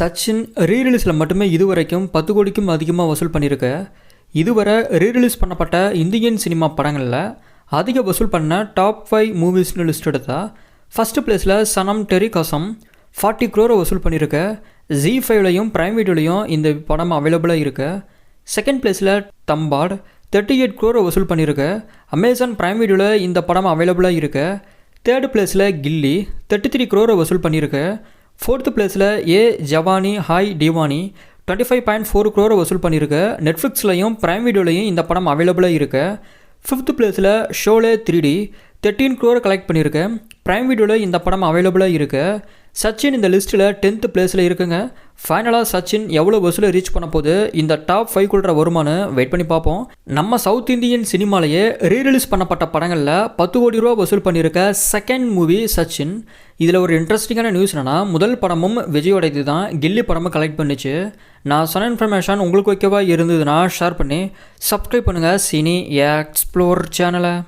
சச்சின் ரீரிலீஸில் மட்டுமே இதுவரைக்கும் பத்து கோடிக்கும் அதிகமாக வசூல் பண்ணியிருக்கு. இதுவரை ரீரிலீஸ் பண்ணப்பட்ட இந்தியன் சினிமா படங்களில் அதிக வசூல் பண்ண டாப் ஃபைவ் மூவிஸ்னு லிஸ்ட் எடுத்தால் ஃபஸ்ட்டு பிளேஸில் சனம் டெரிகாசம் ஃபார்ட்டி க்ரோரை வசூல் பண்ணியிருக்க. ஜி ஃபைவ்லையும் ப்ரைம் வீடியோலையும் இந்த படம் அவைலபிளாக இருக்கு. செகண்ட் பிளேஸில் தம்பாட் தேர்ட்டி எயிட் க்ரோரை வசூல் பண்ணியிருக்க. அமேசான் ப்ரைம் வீடியோவில் இந்த படம் அவைலபிளாக இருக்கு. தேர்டு பிளேஸில் கில்லி தேர்ட்டி த்ரீ க்ரோரை வசூல் பண்ணியிருக்கு. ஃபோர்த்து பிளேஸில் Yeh Jawaani Hai Deewani twenty five point four க்ரோரை வசூல் பண்ணியிருக்கு நெட்ஃப்ளிக்ஸ்லையும் ப்ரைம் வீடியோலையும் இந்த படம் அவைலபிளாக இருக்கு. ஃபிஃப்த் பிளேஸில் ஷோலே த்ரீ டி தேர்ட்டீன் க்ரோரை கலெக்ட் பண்ணியிருக்கு ப்ரைம் வீடியோவில் இந்த படம் அவைலபிளாக இருக்குது சச்சின் இந்த லிஸ்ட்டில் டென்த்து பிளேஸில் இருக்குங்க. ஃபைனலாக சச்சின் எவ்வளோ வசூலை ரீச் பண்ண போது இந்த டாப் ஃபைவ் குள்ள வருமானு வெயிட் பண்ணி பார்ப்போம். நம்ம சவுத் இந்தியன் சினிமாலேயே ரீரிலீஸ் பண்ணப்பட்ட படங்களில் பத்து கோடி ரூபா வசூல் பண்ணியிருக்க செகண்ட் மூவி சச்சின். இதில் ஒரு இன்ட்ரெஸ்டிங்கான நியூஸ் என்னென்னா முதல் படமும் விஜயோடையது தான். கில்லி படமும் கலெக்ட் பண்ணிச்சு. நான் சொன்ன இன்ஃபர்மேஷன் உங்களுக்கு ஓகேவா இருந்ததுன்னா ஷேர் பண்ணி சப்ஸ்கிரைப் பண்ணுங்கள் சினி எக்ஸ்ப்ளோர் சேனலை